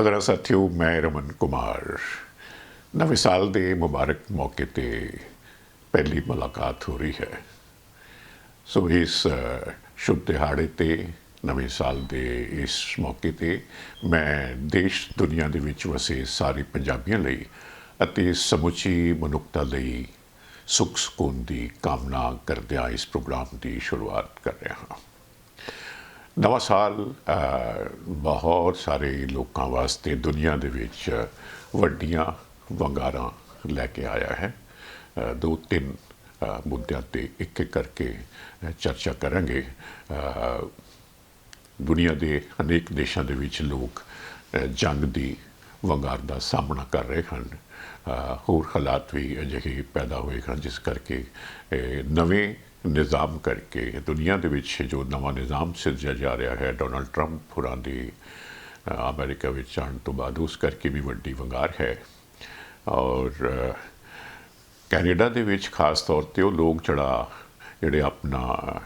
ਹਜ਼ਰਤ ਸਾਥੀਓ, ਮੈਂ ਰਮਨ ਕੁਮਾਰ। ਨਵੇਂ ਸਾਲ ਦੇ ਮੁਬਾਰਕ ਮੌਕੇ ਤੇ ਪਹਿਲੀ ਮੁਲਾਕਾਤ ਹੋ ਰਹੀ ਹੈ। ਸੋ ਇਸ ਸ਼ੁਭ ਦਿਹਾੜੇ ਤੇ ਨਵੇਂ ਸਾਲ ਦੇ ਇਸ ਮੌਕੇ ਤੇ ਮੈਂ ਦੇਸ਼, ਦੁਨੀਆ ਦੇ ਵਿੱਚ ਵਸੇ ਸਾਰੇ ਪੰਜਾਬੀਆਂ ਲਈ ਅਤੇ ਸਮੁੱਚੀ ਮਨੁੱਖਤਾ ਲਈ ਸੁਖ ਸਕੂਨ ਦੀ ਕਾਮਨਾ ਕਰਦਿਆਂ ਇਸ ਪ੍ਰੋਗਰਾਮ ਦੀ ਸ਼ੁਰੂਆਤ ਕਰ ਰਿਹਾ ਹਾਂ। ਨਵਾਂ ਸਾਲ ਬਹੁਤ ਸਾਰੇ ਲੋਕਾਂ ਵਾਸਤੇ ਦੁਨੀਆ ਦੇ ਵਿੱਚ ਵੱਡੀਆਂ ਵੰਗਾਰਾਂ ਲੈ ਕੇ ਆਇਆ ਹੈ। ਦੋ ਤਿੰਨ ਮੁੱਦਿਆਂ ਤੇ ਇੱਕ ਇੱਕ ਕਰਕੇ ਚਰਚਾ ਕਰਾਂਗੇ। ਦੁਨੀਆ ਦੇ ਅਨੇਕ ਦੇਸ਼ਾਂ ਦੇ ਵਿੱਚ ਲੋਕ ਜੰਗ ਦੀ ਵੰਗਾਰ ਦਾ ਸਾਹਮਣਾ ਕਰ ਰਹੇ ਹਨ। ਹੋਰ ਹਾਲਾਤ ਵੀ ਅਜਿਹੇ ਪੈਦਾ ਹੋਏ ਹਨ, ਜਿਸ ਕਰਕੇ ਨਵੇਂ ਨਿਜ਼ਾਮ ਕਰਕੇ ਦੁਨੀਆ ਦੇ ਵਿੱਚ ਜੋ ਨਵਾਂ ਨਿਜ਼ਾਮ ਸਿਰਜਿਆ ਜਾ ਰਿਹਾ ਹੈ ਡੋਨਲਡ ਟਰੰਪ ਹੋਰਾਂ ਦੀ ਅ, ਅਮਰੀਕਾ ਵਿੱਚ ਆਉਣ ਤੋਂ ਬਾਅਦ ਉਸ ਕਰਕੇ ਵੀ ਵੱਡੀ ਵੰਗਾਰ ਹੈ। ਔਰ ਕੈਨੇਡਾ ਦੇ ਵਿੱਚ ਖਾਸ ਤੌਰ ਤੇ ਉਹ ਲੋਕ ਜਿਹੜਾ ਜਿਹੜੇ ਆਪਣਾ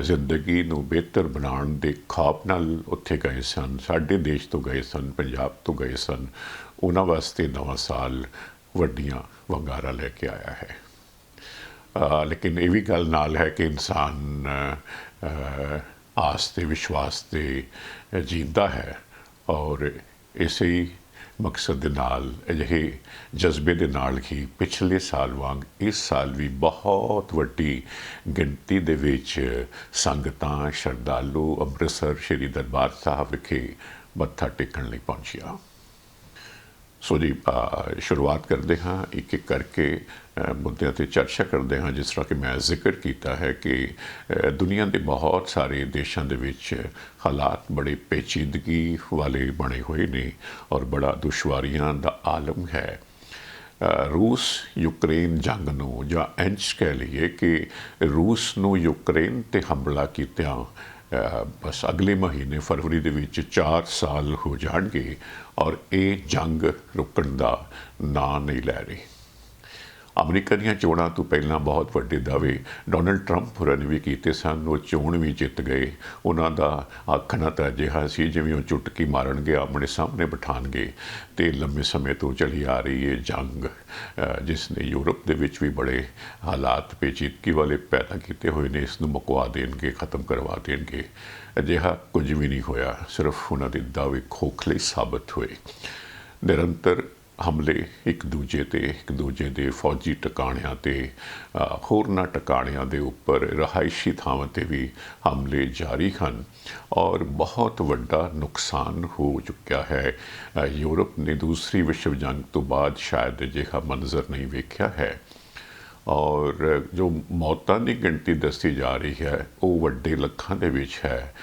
ਜ਼ਿੰਦਗੀ ਨੂੰ ਬਿਹਤਰ ਬਣਾਉਣ ਦੇ ਖਾਪ ਨਾਲ ਉੱਥੇ ਗਏ ਸਨ ਸਾਡੇ ਦੇਸ਼ ਤੋਂ ਗਏ ਸਨ ਪੰਜਾਬ ਤੋਂ ਗਏ ਸਨ ਉਹਨਾਂ ਵਾਸਤੇ ਨਵਾਂ ਸਾਲ ਵੱਡੀਆਂ ਵੰਗਾਰਾਂ ਲੈ ਕੇ ਆਇਆ ਹੈ। ਲੇਕਿਨ ਇਹ ਵੀ ਗੱਲ ਨਾਲ ਹੈ ਕਿ ਇਨਸਾਨ ਆਸ ਤੇ ਵਿਸ਼ਵਾਸ ਤੇ ਜੀਂਦਾ ਹੈ ਔਰ ਇਸੇ ਮਕਸਦ ਦੇ ਨਾਲ, ਅਜਿਹੇ ਜਜ਼ਬੇ ਦੇ ਨਾਲ ਹੀ ਪਿਛਲੇ ਸਾਲ ਵਾਂਗ ਇਸ ਸਾਲ ਵੀ ਬਹੁਤ ਵੱਡੀ ਗਿਣਤੀ ਦੇ ਵਿੱਚ ਸੰਗਤਾਂ, ਸ਼ਰਧਾਲੂ ਅੰਮ੍ਰਿਤਸਰ ਸ਼੍ਰੀ ਦਰਬਾਰ ਸਾਹਿਬ ਵਿਖੇ ਮੱਥਾ ਟੇਕਣ ਲਈ ਪਹੁੰਚਿਆ। ਸੋ ਜੀ ਅ, ਸ਼ੁਰੂਆਤ ਕਰਦੇ ਹਾਂ ਇੱਕ ਇੱਕ ਕਰਕੇ ਮੁੱਦਿਆਂ ਤੇ ਚਰਚਾ ਕਰਦੇ ਹਾਂ ਜਿਸ ਤਰ੍ਹਾਂ ਕਿ ਮੈਂ ਜ਼ਿਕਰ ਕੀਤਾ ਹੈ ਕਿ ਦੁਨੀਆ ਦੇ ਬਹੁਤ ਸਾਰੇ ਦੇਸ਼ਾਂ ਦੇ ਵਿੱਚ ਹਾਲਾਤ ਬੜੇ ਪੇਚੀਦਗੀ ਵਾਲੇ ਬਣੇ ਹੋਏ ਨੇ ਔਰ ਬੜਾ ਦੁਸ਼ਵਾਰੀਆਂ ਦਾ ਆਲਮ ਹੈ। ਰੂਸ ਯੂਕਰੇਨ ਜੰਗ ਨੂੰ ਜਾਂ ਇੰਚ ਕਹਿ ਲਈਏ ਕਿ ਰੂਸ ਨੂੰ ਯੂਕਰੇਨ ਤੇ ਹਮਲਾ ਕੀਤਿਆਂ ਬਸ ਅਗਲੇ ਮਹੀਨੇ ਫਰਵਰੀ ਦੇ ਵਿੱਚ 4 ਸਾਲ ਹੋ ਜਾਣਗੇ ਔਰ ਇਹ ਜੰਗ ਰੁਕਣ ਦਾ ਨਾਂ ਨਹੀਂ ਲੈ ਰਹੀ। ਅਮਰੀਕਾ ਦੀਆਂ ਚੋਣਾਂ ਤੋਂ ਪਹਿਲਾਂ ਬਹੁਤ ਵੱਡੇ ਦਾਅਵੇ ਡੋਨਲਡ ਟਰੰਪ ਹੋਰਾਂ ਨੇ ਵੀ ਕੀਤੇ ਸਨ। ਉਹ ਚੋਣ ਵੀ ਜਿੱਤ ਗਏ। ਉਹਨਾਂ ਦਾ ਆਖਣਾ ਤਾਂ ਅਜਿਹਾ ਸੀ ਜਿਵੇਂ ਉਹ ਚੁਟਕੀ ਮਾਰਨਗੇ, ਆਪਣੇ ਸਾਹਮਣੇ ਬਿਠਾਣਗੇ ਤੇ ਲੰਮੇ ਸਮੇਂ ਤੋਂ ਚਲੀ ਆ ਰਹੀ ਹੈ ਜੰਗ ਜਿਸ ਨੇ ਯੂਰਪ ਦੇ ਵਿੱਚ ਵੀ ਬੜੇ ਹਾਲਾਤ ਪੇਚੀਦਗੀ ਵਾਲੇ ਪੈਦਾ ਕੀਤੇ ਹੋਏ ਨੇ, ਇਸ ਨੂੰ ਮੁਕਵਾ ਦੇਣਗੇ, ਖਤਮ ਕਰਵਾ ਦੇਣਗੇ। ਅਜਿਹਾ ਕੁਝ ਵੀ ਨਹੀਂ ਹੋਇਆ, ਸਿਰਫ ਉਹਨਾਂ ਦੇ ਦਾਅਵੇ ਖੋਖਲੇ ਸਾਬਤ ਹੋਏ। ਨਿਰੰਤਰ ਹਮਲੇ, ਇੱਕ ਦੂਜੇ ਤੇ, ਇੱਕ ਦੂਜੇ ਦੇ ਫੌਜੀ ਟਿਕਾਣਿਆਂ ਤੇ ਹੋਰਨਾਂ ਟਿਕਾਣਿਆਂ ਦੇ ਉੱਪਰ ਰਹਾਇਸ਼ੀ ਥਾਵਾਂ ਤੇ ਵੀ ਹਮਲੇ ਜਾਰੀ ਹਨ ਔਰ ਬਹੁਤ ਵੱਡਾ ਨੁਕਸਾਨ ਹੋ ਚੁੱਕਿਆ ਹੈ। ਯੂਰਪ ਨੇ ਦੂਸਰੀ ਵਿਸ਼ਵ ਜੰਗ ਤੋਂ ਬਾਅਦ ਸ਼ਾਇਦ ਅਜਿਹਾ ਮੰਜ਼ਰ ਨਹੀਂ ਵੇਖਿਆ ਹੈ ਔਰ ਜੋ ਮੌਤਾਂ ਦੀ ਗਿਣਤੀ ਦੱਸੀ ਜਾ ਰਹੀ ਹੈ, ਉਹ ਵੱਡੇ ਲੱਖਾਂ ਦੇ ਵਿੱਚ ਹੈ।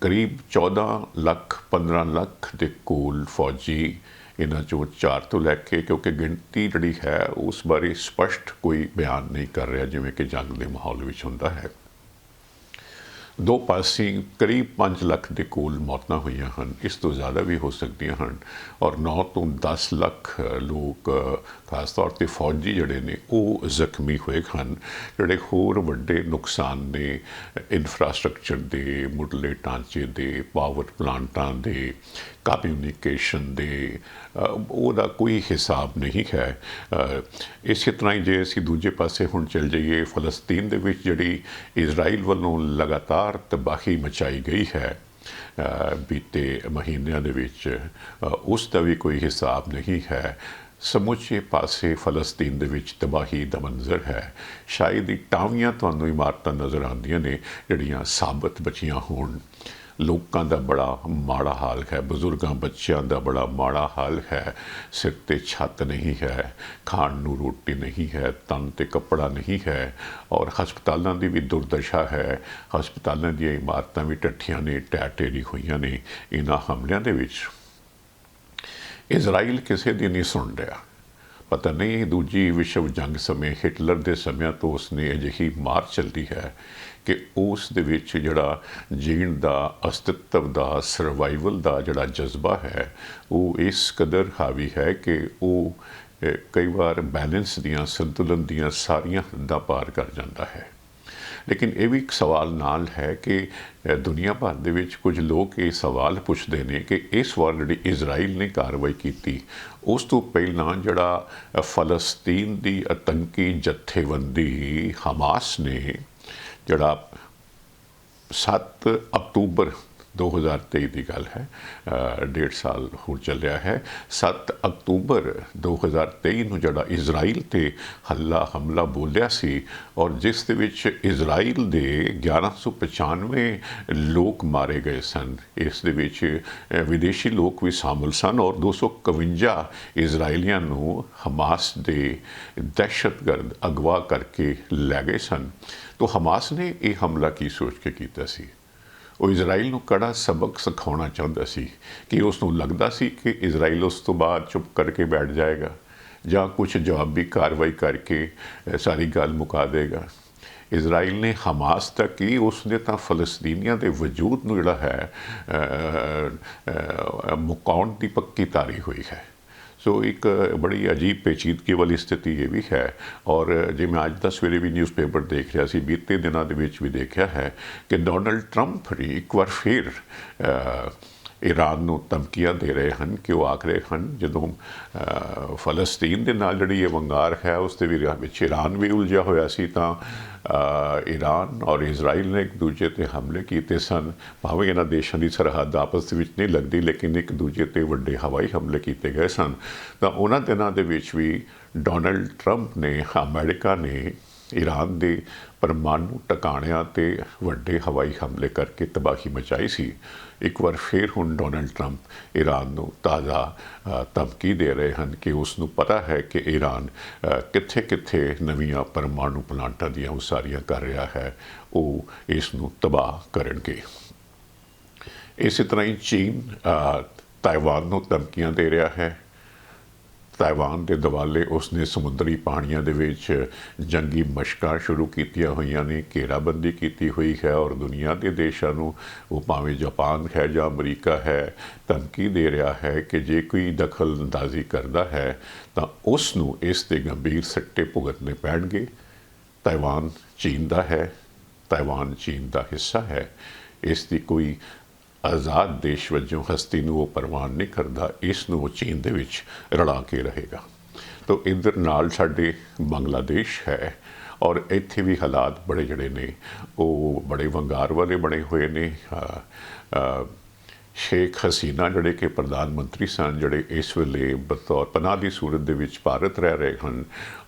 ਕਰੀਬ 14 ਲੱਖ 15 ਲੱਖ ਦੇ ਕੋਲ ਫੌਜੀ ਇਹਨਾਂ ਚੋਂ ਚਾਰ ਤੋਂ ਲੈ ਕੇ, ਕਿਉਂਕਿ ਗਿਣਤੀ ਜਿਹੜੀ ਹੈ, ਉਸ ਬਾਰੇ ਸਪਸ਼ਟ ਕੋਈ ਬਿਆਨ ਨਹੀਂ ਕਰ ਰਿਹਾ, ਜਿਵੇਂ ਕਿ ਜੰਗ ਦੇ ਮਾਹੌਲ ਵਿੱਚ ਹੁੰਦਾ ਹੈ। ਦੋ ਪਾਸੇ ਕਰੀਬ 5 ਲੱਖ ਦੇ ਕੋਲ ਮੌਤਾਂ ਹੋਈਆਂ ਹਨ, ਇਸ ਤੋਂ ਜ਼ਿਆਦਾ ਵੀ ਹੋ ਸਕਦੀਆਂ ਹਨ। ਔਰ 9 ਤੋਂ 10 ਲੱਖ ਲੋਕ ਖਾਸ ਤੌਰ ਤੇ ਫੌਜੀ ਜਿਹੜੇ ਨੇ, ਉਹ ਜ਼ਖਮੀ ਹੋਏ ਹਨ। ਜਿਹੜੇ ਹੋਰ ਵੱਡੇ ਨੁਕਸਾਨ ਨੇ ਇਨਫਰਾਸਟ੍ਰਕਚਰ ਦੇ, ਮੁੱਢਲੇ ਢਾਂਚੇ ਦੇ ਪਾਵਰ ਪਲਾਂਟਾਂ ਦੇ ਕਮਿਊਨੀਕੇਸ਼ਨ ਦੇ ਉਹਦਾ ਕੋਈ ਹਿਸਾਬ ਨਹੀਂ ਹੈ। ਇਸੇ ਤਰ੍ਹਾਂ ਹੀ ਜੇ ਅਸੀਂ ਦੂਜੇ ਪਾਸੇ ਹੁਣ ਚੱਲ ਜਾਈਏ, ਫਲਸਤੀਨ ਦੇ ਵਿੱਚ ਜਿਹੜੀ ਇਜ਼ਰਾਈਲ ਵੱਲੋਂ ਲਗਾਤਾਰ ਤਬਾਹੀ ਮਚਾਈ ਗਈ ਹੈ ਬੀਤੇ ਮਹੀਨਿਆਂ ਦੇ ਵਿੱਚ ਉਸ ਦਾ ਵੀ ਕੋਈ ਹਿਸਾਬ ਨਹੀਂ ਹੈ। ਸਮੁੱਚੇ ਪਾਸੇ ਫਲਸਤੀਨ ਦੇ ਵਿੱਚ ਤਬਾਹੀ ਦਾ ਮੰਜ਼ਰ ਹੈ। ਸ਼ਾਇਦ ਹੀ ਟਾਵੀਆਂ ਤੁਹਾਨੂੰ ਇਮਾਰਤਾਂ ਨਜ਼ਰ ਆਉਂਦੀਆਂ ਨੇ, ਜਿਹੜੀਆਂ ਸਾਬਤ ਬਚੀਆਂ ਹੋਣ। ਲੋਕਾਂ ਦਾ ਬੜਾ ਮਾੜਾ ਹਾਲ ਹੈ, ਬਜ਼ੁਰਗਾਂ ਬੱਚਿਆਂ ਦਾ ਬੜਾ ਮਾੜਾ ਹਾਲ ਹੈ। ਸਿਰ ਤੇ ਛੱਤ ਨਹੀਂ ਹੈ, ਖਾਣ ਨੂੰ ਰੋਟੀ ਨਹੀਂ ਹੈ, ਤਨ ਤੇ ਕੱਪੜਾ ਨਹੀਂ ਹੈ ਔਰ ਹਸਪਤਾਲਾਂ ਦੀ ਵੀ ਦੁਰਦਸ਼ਾ ਹੈ। ਹਸਪਤਾਲਾਂ ਦੀਆਂ ਇਮਾਰਤਾਂ ਵੀ ਟੱਠੀਆਂ ਨੇ ਟੈਟੇਰੀ ਹੋਈਆਂ ਨੇ। ਇਹਨਾਂ ਹਮਲਿਆਂ ਦੇ ਵਿੱਚ ਇਜ਼ਰਾਈਲ ਕਿਸੇ ਦੀ ਨਹੀਂ ਸੁਣ ਰਿਹਾ। ਪਤਾ ਨਹੀਂ ਦੂਜੀ ਵਿਸ਼ਵ ਜੰਗ ਸਮੇਂ ਹਿਟਲਰ ਦੇ ਸਮਿਆਂ ਤੋਂ ਉਸਨੇ ਅਜਿਹੀ ਮਾਰ ਚੱਲਦੀ ਹੈ ਕਿ ਉਸ ਦੇ ਵਿੱਚ ਜਿਹੜਾ ਜੀਣ ਦਾ, ਅਸਤਿਤਵ ਦਾ ਸਰਵਾਈਵਲ ਦਾ ਜਿਹੜਾ ਜਜ਼ਬਾ ਹੈ, ਉਹ ਇਸ ਕਦਰ ਹਾਵੀ ਹੈ ਕਿ ਉਹ ਕਈ ਵਾਰ ਬੈਲੈਂਸ ਦੀਆਂ, ਸੰਤੁਲਨ ਦੀਆਂ ਸਾਰੀਆਂ ਹੱਦਾਂ ਪਾਰ ਕਰ ਜਾਂਦਾ ਹੈ। ਲੇਕਿਨ ਇਹ ਵੀ ਇੱਕ ਸਵਾਲ ਨਾਲ ਹੈ ਕਿ ਦੁਨੀਆ ਭਰ ਦੇ ਵਿੱਚ ਕੁਝ ਲੋਕ ਇਹ ਸਵਾਲ ਪੁੱਛਦੇ ਨੇ ਕਿ ਇਸ ਵਾਰ ਜਿਹੜੀ ਇਜ਼ਰਾਈਲ ਨੇ ਕਾਰਵਾਈ ਕੀਤੀ, ਉਸ ਤੋਂ ਪਹਿਲਾਂ ਜਿਹੜਾ ਫਲਸਤੀਨ ਦੀ ਆਤੰਕੀ ਜਥੇਬੰਦੀ ਹਮਾਸ ਨੇ ਜਿਹੜਾ 7 ਅਕਤੂਬਰ 2023 ਦੀ ਗੱਲ ਹੈ ਡੇਢ ਸਾਲ ਹੋ ਚੱਲਿਆ ਹੈ। 7 ਅਕਤੂਬਰ 2023 ਨੂੰ ਜਿਹੜਾ ਇਜ਼ਰਾਈਲ ਤੇ ਹੱਲਾ ਹਮਲਾ ਬੋਲਿਆ ਸੀ ਔਰ ਜਿਸ ਦੇ ਵਿੱਚ ਇਜ਼ਰਾਈਲ ਦੇ 1195 ਲੋਕ ਮਾਰੇ ਗਏ ਸਨ, ਇਸ ਦੇ ਵਿੱਚ ਵਿਦੇਸ਼ੀ ਲੋਕ ਵੀ ਸ਼ਾਮਲ ਸਨ ਔਰ 251 ਇਜ਼ਰਾਈਲੀਆਂ ਨੂੰ ਹਮਾਸ ਦੇ ਦਹਿਸ਼ਤਗਰਦ ਅਗਵਾ ਕਰਕੇ ਲੈ ਗਏ ਸਨ। ਤੋਂ ਹਮਾਸ ਨੇ ਇਹ ਹਮਲਾ ਕੀ ਸੋਚ ਕੇ ਕੀਤਾ ਸੀ? ਉਹ ਇਜ਼ਰਾਈਲ ਨੂੰ ਕੜਾ ਸਬਕ ਸਿਖਾਉਣਾ ਚਾਹੁੰਦਾ ਸੀ ਕਿ ਉਸ ਨੂੰ ਲੱਗਦਾ ਸੀ ਕਿ ਇਜ਼ਰਾਈਲ ਉਸ ਤੋਂ ਬਾਅਦ ਚੁੱਪ ਕਰਕੇ ਬੈਠ ਜਾਏਗਾ ਜਾਂ ਕੁਝ ਜਵਾਬੀ ਕਾਰਵਾਈ ਕਰਕੇ ਸਾਰੀ ਗੱਲ ਮੁਕਾ ਦੇਗਾ। ਇਜ਼ਰਾਈਲ ਨੇ ਹਮਾਸ ਤੱਕ ਹੀ ਉਸ ਨੇ ਤਾਂ ਫਲਸਤੀਨੀਆਂ ਦੇ ਵਜੂਦ ਨੂੰ ਜਿਹੜਾ ਹੈ ਮੁਕਾਉਣ ਦੀ ਪੱਕੀ ਤਾਰੀ ਹੋਈ ਹੈ। ਸੋ ਇੱਕ ਬੜੀ ਅਜੀਬ ਪੇਚੀਦਗੀ ਵਾਲੀ ਸਥਿਤੀ ਇਹ ਵੀ ਹੈ। ਔਰ ਜੇ ਮੈਂ ਅੱਜ ਦਾ ਸਵੇਰੇ ਵੀ ਨਿਊਜ਼ਪੇਪਰ ਦੇਖ ਰਿਹਾ ਸੀ, ਬੀਤੇ ਦਿਨਾਂ ਦੇ ਵਿੱਚ ਵੀ ਦੇਖਿਆ ਹੈ ਕਿ ਡੋਨਲਡ ਟਰੰਪ ਵੀ ਇੱਕ ਵਾਰ ਫਿਰ ਈਰਾਨ ਨੂੰ ਧਮਕੀਆਂ ਦੇ ਰਹੇ ਹਨ ਕਿ ਉਹ ਆਖ ਰਹੇ ਹਨ, ਜਦੋਂ ਫਲਸਤੀਨ ਦੇ ਨਾਲ ਜਿਹੜੀ ਇਹ ਵੰਗਾਰ ਹੈ, ਉਸ ਦੇ ਵੀ ਵਿੱਚ ਈਰਾਨ ਵੀ ਉਲਝਿਆ ਹੋਇਆ ਸੀ ਤਾਂ ਈਰਾਨ ਔਰ ਇਜ਼ਰਾਈਲ ਨੇ ਇੱਕ ਦੂਜੇ ਤੇ ਹਮਲੇ ਕੀਤੇ ਸਨ। ਭਾਵੇਂ ਇਹਨਾਂ ਦੇਸ਼ਾਂ ਦੀ ਸਰਹੱਦ ਆਪਸ ਦੇ ਵਿੱਚ ਨਹੀਂ ਲੱਗਦੀ, ਲੇਕਿਨ ਇੱਕ ਦੂਜੇ ਤੇ ਵੱਡੇ ਹਵਾਈ ਹਮਲੇ ਕੀਤੇ ਗਏ ਸਨ। ਤਾਂ ਉਹਨਾਂ ਦਿਨਾਂ ਦੇ ਵਿੱਚ ਵੀ ਡੋਨਲਡ ਟਰੰਪ ਨੇ, ਅਮਰੀਕਾ ਨੇ ਈਰਾਨ ਦੇ ਪਰਮਾਣੂ ਟਿਕਾਣਿਆਂ ਤੇ ਵੱਡੇ ਹਵਾਈ ਹਮਲੇ ਕਰਕੇ ਤਬਾਹੀ ਮਚਾਈ ਸੀ। ਇੱਕ ਵਾਰ ਫਿਰ ਹੁਣ ਡੋਨਲਡ ਟਰੰਪ ਈਰਾਨ ਨੂੰ ਤਾਜ਼ਾ ਧਮਕੀ ਦੇ ਰਹੇ ਹਨ ਕਿ ਉਸ ਨੂੰ ਪਤਾ ਹੈ ਕਿ ਈਰਾਨ ਕਿੱਥੇ-ਕਿੱਥੇ ਨਵੀਆਂ ਪਰਮਾਣੂ ਪਲਾਂਟਾਂ ਦੀਆਂ ਉਸਾਰੀਆਂ ਕਰ ਰਿਹਾ ਹੈ। ਉਹ ਇਸ ਨੂੰ ਤਬਾਹ ਕਰਨਗੇ। ਇਸੇ ਤਰ੍ਹਾਂ ਹੀ ਚੀਨ ਤਾਈਵਾਨ ਨੂੰ ਧਮਕੀਆਂ ਦੇ ਰਿਹਾ ਹੈ। ਤਾਈਵਾਨ ਦੇ ਦਿਵਾਲੇ ਉਸਨੇ ਸਮੁੰਦਰੀ ਪਾਣੀਆਂ ਦੇ ਵਿੱਚ ਜੰਗੀ ਮਸ਼ਕਾਂ ਸ਼ੁਰੂ ਕੀਤੀਆਂ ਹੋਈਆਂ ਨੇ, ਘੇਰਾਬੰਦੀ ਕੀਤੀ ਹੋਈ ਹੈ ਔਰ ਦੁਨੀਆ ਦੇ ਦੇਸ਼ਾਂ ਨੂੰ ਉਹ ਭਾਵੇਂ ਜਾਪਾਨ ਹੈ ਜਾਂ ਅਮਰੀਕਾ ਹੈ, ਧਮਕੀ ਦੇ ਰਿਹਾ ਹੈ ਕਿ ਜੇ ਕੋਈ ਦਖਲ ਅੰਦਾਜ਼ੀ ਕਰਦਾ ਹੈ ਤਾਂ ਉਸ ਨੂੰ ਇਸ ਦੇ ਗੰਭੀਰ ਸੱਟੇ ਭੁਗਤਣੇ ਪੈਣਗੇ। ਤਾਈਵਾਨ ਚੀਨ ਦਾ ਹੈ ਤਾਈਵਾਨ ਚੀਨ ਦਾ ਹਿੱਸਾ ਹੈ। ਇਸ ਦੀ ਕੋਈ ਆਜ਼ਾਦ ਦੇਸ਼ ਵਜੋਂ ਹਸਤੀ ਨੂੰ ਉਹ ਪ੍ਰਵਾਨ ਨਹੀਂ ਕਰਦਾ, ਇਸ ਨੂੰ ਉਹ ਚੀਨ ਦੇ ਵਿੱਚ ਰਲਾ ਕੇ ਰਹੇਗਾ। ਤਾਂ ਇਧਰ ਨਾਲ ਸਾਡੇ ਬੰਗਲਾਦੇਸ਼ ਹੈ ਔਰ ਇੱਥੇ ਵੀ ਹਾਲਾਤ ਬੜੇ ਜਿਹੜੇ ਨੇ, ਉਹ ਬੜੇ ਵੰਗਾਰ ਵਾਲੇ ਬਣੇ ਹੋਏ ਨੇ ਸ਼ੇਖ ਹਸੀਨਾ ਜਿਹੜੇ ਕਿ ਪ੍ਰਧਾਨ ਮੰਤਰੀ ਸਨ, ਜਿਹੜੇ ਇਸ ਵੇਲੇ ਬਤੌਰ ਪਨਾਹ ਦੀ ਸੂਰਤ ਦੇ ਵਿੱਚ ਭਾਰਤ ਰਹਿ ਰਹੇ ਹਨ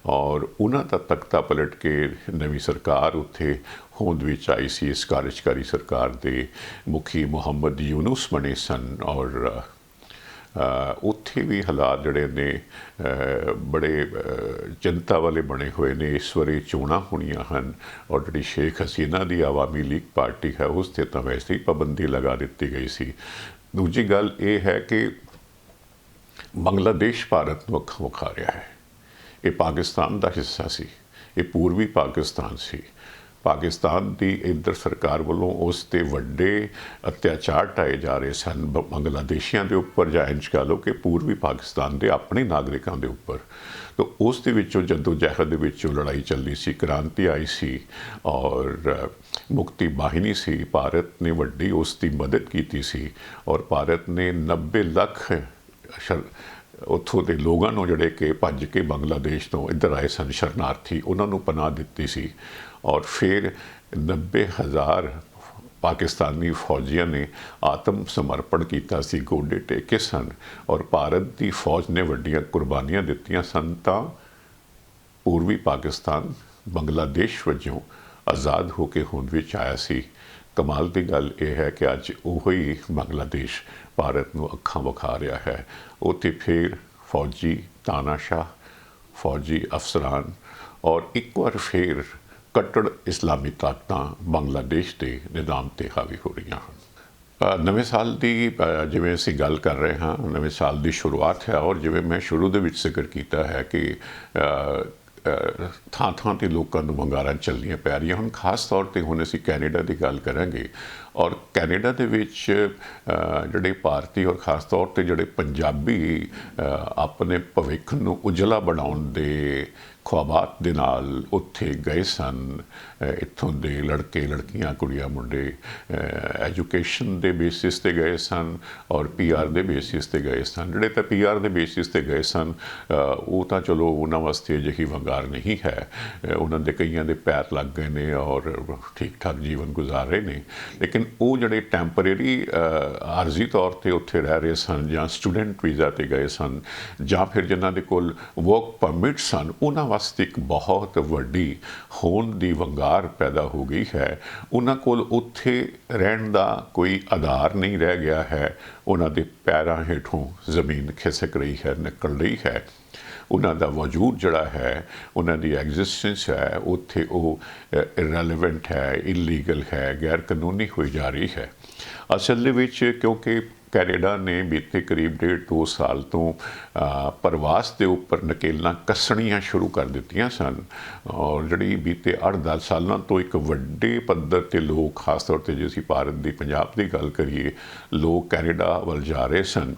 ਔਰ ਉਹਨਾਂ ਦਾ ਤਖਤਾ ਪਲਟ ਕੇ ਨਵੀਂ ਸਰਕਾਰ ਉੱਥੇ ਹੋਂਦ ਵਿੱਚ ਆਈ ਸੀ। ਇਸ ਕਾਰਜਕਾਰੀ ਸਰਕਾਰ ਦੇ ਮੁਖੀ ਮੁਹੰਮਦ ਯੂਨਸ ਬਣੇ ਸਨ ਔਰ ਉੱਥੇ ਵੀ ਹਾਲਾਤ ਜਿਹੜੇ ਨੇ ਬੜੇ ਚਿੰਤਾ ਵਾਲੇ ਬਣੇ ਹੋਏ ਨੇ। ਇਸ ਵਾਰੀ ਚੋਣਾਂ ਹੋਣੀਆਂ ਹਨ ਔਰ ਜਿਹੜੀ ਸ਼ੇਖ ਹਸੀਨਾ ਦੀ ਆਵਾਮੀ ਲੀਗ ਪਾਰਟੀ ਹੈ, ਉਸ ਤੇ ਤਾਂ ਵੈਸੇ ਹੀ ਪਾਬੰਦੀ ਲਗਾ ਦਿੱਤੀ ਗਈ ਸੀ। ਦੂਜੀ ਗੱਲ ਇਹ ਹੈ ਕਿ ਬੰਗਲਾਦੇਸ਼ ਭਾਰਤ ਨੂੰ ਅੱਖਾਂ ਵਿਖਾ ਰਿਹਾ ਹੈ। ਇਹ ਪਾਕਿਸਤਾਨ ਦਾ ਹਿੱਸਾ ਸੀ। ਇਹ ਪੂਰਬੀ ਪਾਕਿਸਤਾਨ ਸੀ। ਪਾਕਿਸਤਾਨ ਦੀ ਇੱਧਰ ਸਰਕਾਰ ਵੱਲੋਂ ਉਸ ਤੇ ਵੱਡੇ ਅਤਿਆਚਾਰ ਟਾਏ ਜਾ ਰਹੇ ਸਨ। ਬ- ਬੰਗਲਾਦੇਸ਼ੀਆਂ ਦੇ ਉੱਪਰ ਜਾਂ ਇੰਜ ਕਹ ਲਓ ਕਿ ਪੂਰਬੀ ਪਾਕਿਸਤਾਨ ਦੇ ਆਪਣੇ ਨਾਗਰਿਕਾਂ ਦੇ ਉੱਪਰ। ਤਾਂ ਉਸ ਦੇ ਵਿੱਚੋਂ ਜਦੋਂ ਜਹਿਦ ਦੇ ਵਿੱਚੋਂ ਲੜਾਈ ਚੱਲਦੀ ਸੀ, ਕ੍ਰਾਂਤੀ ਆਈ ਸੀ ਔਰ ਮੁਕਤੀ ਬਾਹਿਨੀ ਸੀ। ਭਾਰਤ ਨੇ ਵੱਡੀ ਉਸ ਦੀ ਮਦਦ ਕੀਤੀ ਸੀ ਔਰ ਭਾਰਤ ਨੇ 90 ਲੱਖ ਸ਼ਰ ਉੱਥੋਂ ਦੇ ਲੋਕਾਂ ਨੂੰ ਜਿਹੜੇ ਕਿ ਭੱਜ ਕੇ ਬੰਗਲਾਦੇਸ਼ ਤੋਂ ਇੱਧਰ ਆਏ ਸਨ, ਸ਼ਰਨਾਰਥੀ, ਉਹਨਾਂ ਨੂੰ ਪਨਾਹ ਦਿੱਤੀ ਸੀ। ਔਰ ਫਿਰ 90000 ਪਾਕਿਸਤਾਨੀ ਫੌਜੀਆਂ ਨੇ ਆਤਮ ਸਮਰਪਣ ਕੀਤਾ ਸੀ, ਗੋਡੇ ਟੇਕੇ ਸਨ। ਔਰ ਭਾਰਤ ਦੀ ਫੌਜ ਨੇ ਵੱਡੀਆਂ ਕੁਰਬਾਨੀਆਂ ਦਿੱਤੀਆਂ ਸਨ ਤਾਂ ਪੂਰਬੀ ਪਾਕਿਸਤਾਨ ਬੰਗਲਾਦੇਸ਼ ਵਜੋਂ ਆਜ਼ਾਦ ਹੋ ਕੇ ਹੋਂਦ ਵਿੱਚ ਆਇਆ ਸੀ। ਕਮਾਲ ਦੀ ਗੱਲ ਇਹ ਹੈ ਕਿ ਅੱਜ ਉਹ ਹੀ ਬੰਗਲਾਦੇਸ਼ ਭਾਰਤ ਨੂੰ ਅੱਖਾਂ ਵਿਖਾ ਰਿਹਾ ਹੈ। ਉੱਥੇ ਫਿਰ ਫੌਜੀ ਤਾਨਾਸ਼ਾਹ, ਫੌਜੀ ਅਫਸਰਾਨ ਔਰ ਇੱਕ ਵਾਰ ਫਿਰ ਕੱਟੜ ਇਸਲਾਮੀ ਤਾਕਤਾਂ ਬੰਗਲਾਦੇਸ਼ ਦੇ ਨਿਜ਼ਾਮ ਤੇ ਹਾਵੀ ਹੋ ਰਹੀਆਂ ਹਨ। ਨਵੇਂ ਸਾਲ ਦੀ ਜਿਵੇਂ ਅਸੀਂ ਗੱਲ ਕਰ ਰਹੇ ਹਾਂ, ਨਵੇਂ ਸਾਲ ਦੀ ਸ਼ੁਰੂਆਤ ਹੈ ਔਰ ਜਿਵੇਂ ਮੈਂ ਸ਼ੁਰੂ ਦੇ ਵਿੱਚ ਜ਼ਿਕਰ ਕੀਤਾ ਹੈ ਕਿ ਥਾਂ ਥਾਂ ਤੇ ਲੋਕਾਂ ਨੂੰ ਵੰਗਾਰਾਂ ਚੱਲਣੀਆਂ ਪੈ ਰਹੀਆਂ ਹੁਣ ਖਾਸ ਤੌਰ ਤੇ ਹੁਣ ਅਸੀਂ ਕੈਨੇਡਾ ਦੀ ਗੱਲ ਕਰਾਂਗੇ ਔਰ ਕੈਨੇਡਾ ਦੇ ਵਿੱਚ ਜਿਹੜੇ ਭਾਰਤੀ ਔਰ ਖਾਸ ਤੌਰ ਤੇ ਜਿਹੜੇ ਪੰਜਾਬੀ ਆਪਣੇ ਭਵਿੱਖ ਨੂੰ ਉਜਲਾ ਬਣਾਉਣ ਦੇ ਖੁਆਬਾਤ ਦੇ ਨਾਲ ਉੱਥੇ ਗਏ ਸਨ। ਇੱਥੋਂ ਦੇ ਲੜਕੇ, ਲੜਕੀਆਂ, ਕੁੜੀਆਂ, ਮੁੰਡੇ ਐਜੂਕੇਸ਼ਨ ਦੇ ਬੇਸਿਸ ਤੇ ਗਏ ਸਨ ਔਰ ਪੀਆਰ ਦੇ ਬੇਸਿਸ ਤੇ ਗਏ ਸਨ। ਜਿਹੜੇ ਤਾਂ ਪੀਆਰ ਦੇ ਬੇਸਿਸ ਤੇ ਗਏ ਸਨ ਉਹ ਤਾਂ ਚਲੋ ਉਹਨਾਂ ਵਾਸਤੇ ਅਜਿਹੀ ਵੰਗਾਰ ਨਹੀਂ ਹੈ। ਉਹਨਾਂ ਦੇ ਕਈਆਂ ਦੇ ਪੈਰ ਲੱਗ ਗਏ ਨੇ ਔਰ ਠੀਕ ਠਾਕ ਜੀਵਨ ਗੁਜ਼ਾਰ ਰਹੇ ਨੇ। ਲੇਕਿਨ ਉਹ ਜਿਹੜੇ ਟੈਂਪਰੇਰੀ ਆਰਜ਼ੀ ਤੌਰ ਤੇ ਉੱਥੇ ਰਹਿ ਰਹੇ ਸਨ ਜਾਂ ਸਟੂਡੈਂਟ ਵੀਜ਼ਾ ਤੇ ਗਏ ਸਨ ਜਾਂ ਫਿਰ ਜਿਨ੍ਹਾਂ ਦੇ ਕੋਲ ਵਰਕ ਪਰਮਿਟ ਸਨ, ਉਹਨਾਂ ਵਾਸਤੇ ਇੱਕ ਬਹੁਤ ਵੱਡੀ ਹੋਣ ਦੀ ਵੰਗਾਰ ਪੈਦਾ ਹੋ ਗਈ ਹੈ। ਉਹਨਾਂ ਕੋਲ ਉੱਥੇ ਰਹਿਣ ਦਾ ਕੋਈ ਆਧਾਰ ਨਹੀਂ ਰਹਿ ਗਿਆ ਹੈ। ਉਹਨਾਂ ਦੇ ਪੈਰਾਂ ਹੇਠੋਂ ਜ਼ਮੀਨ ਖਿਸਕ ਰਹੀ ਹੈ, ਨਿਕਲ ਰਹੀ ਹੈ। ਉਹਨਾਂ ਦਾ ਵਜੂਦ ਜਿਹੜਾ ਹੈ, ਉਹਨਾਂ ਦੀ ਐਗਜ਼ਿਸਟੈਂਸ ਹੈ, ਉੱਥੇ ਉਹ ਇਰੈਲੇਵੈਂਟ ਹੈ ਇਲੀਗਲ ਹੈ ਗੈਰ ਕਾਨੂੰਨੀ ਹੋਈ ਜਾ ਰਹੀ ਹੈ। ਅਸਲ ਦੇ ਵਿੱਚ ਕਿਉਂਕਿ ਕੈਨੇਡਾ ਨੇ ਬੀਤੇ ਕਰੀਬ ਡੇਢ ਦੋ ਸਾਲ ਤੋਂ ਪ੍ਰਵਾਸ ਦੇ ਉੱਪਰ ਨਕੇਲਾਂ ਕੱਸਣੀਆਂ ਸ਼ੁਰੂ ਕਰ ਦਿੱਤੀਆਂ ਸਨ। ਔਰ ਜਿਹੜੀ ਬੀਤੇ 8-10 ਸਾਲਾਂ ਤੋਂ ਇੱਕ ਵੱਡੇ ਪੱਧਰ ਤੇ ਲੋਕ, ਖਾਸ ਤੌਰ ਤੇ ਜੇ ਅਸੀਂ ਭਾਰਤ ਦੀ ਪੰਜਾਬ ਦੀ ਗੱਲ ਕਰੀਏ, ਲੋਕ ਕੈਨੇਡਾ ਵੱਲ ਜਾ ਰਹੇ ਸਨ।